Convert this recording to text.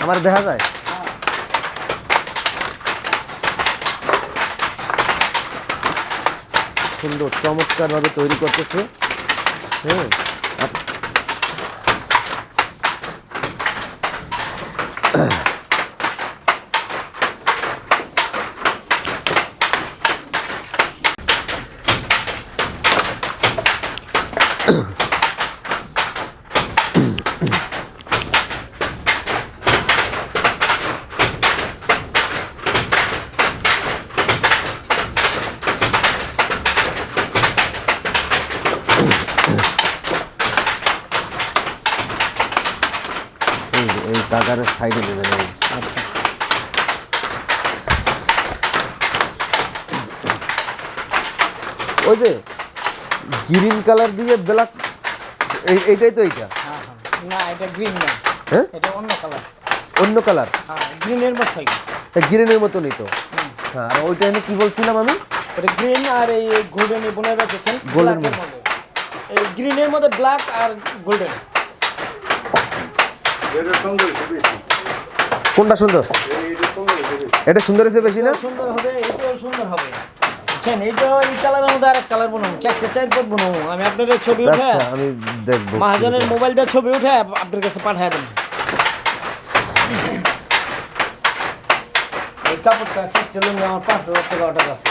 আমার দেখা যায়? সুন্দর চমৎকারভাবে তৈরি করতেছে। হ্যাঁ আপ- এই যে, এই সাইডে দেবেন এই। আচ্ছা ওই যে গ্রিন কালার দিয়ে ব্ল্যাক এইটাই তো এইটা? হ্যাঁ হ্যাঁ। না এটা গ্রিন না। হ্যাঁ? এটা অন্য কালার। অন্য কালার? হ্যাঁ গ্রিনের মতোই। গ্রিনের মতনই তো? হ্যাঁ আর ওইটা এনে কি বলছিলাম আমি? এটা গ্রিন আর এই গোল্ডেন বোনের মধ্যে। এই গ্রিনের মধ্যে ব্ল্যাক আর গোল্ডেন। কোনটা সুন্দর? এটা সুন্দর হয়েছে বেশি না? সুন্দর হবে এটাও সুন্দর হবে। বুঝছেন? এইটাও এই কালারের মধ্যে আরেক কালার বানাবো চারটে চারটে বানাবো। আমি আপনাদের ছবি উঠে আচ্ছা আমি দেখব। মহাজনের মোবাইল দিয়ে ছবি উঠে আপনার কাছে পাঠিয়ে এই কাপড়টা চলুন আমার পাঁচ হাজার টাকা অর্ডার আছে।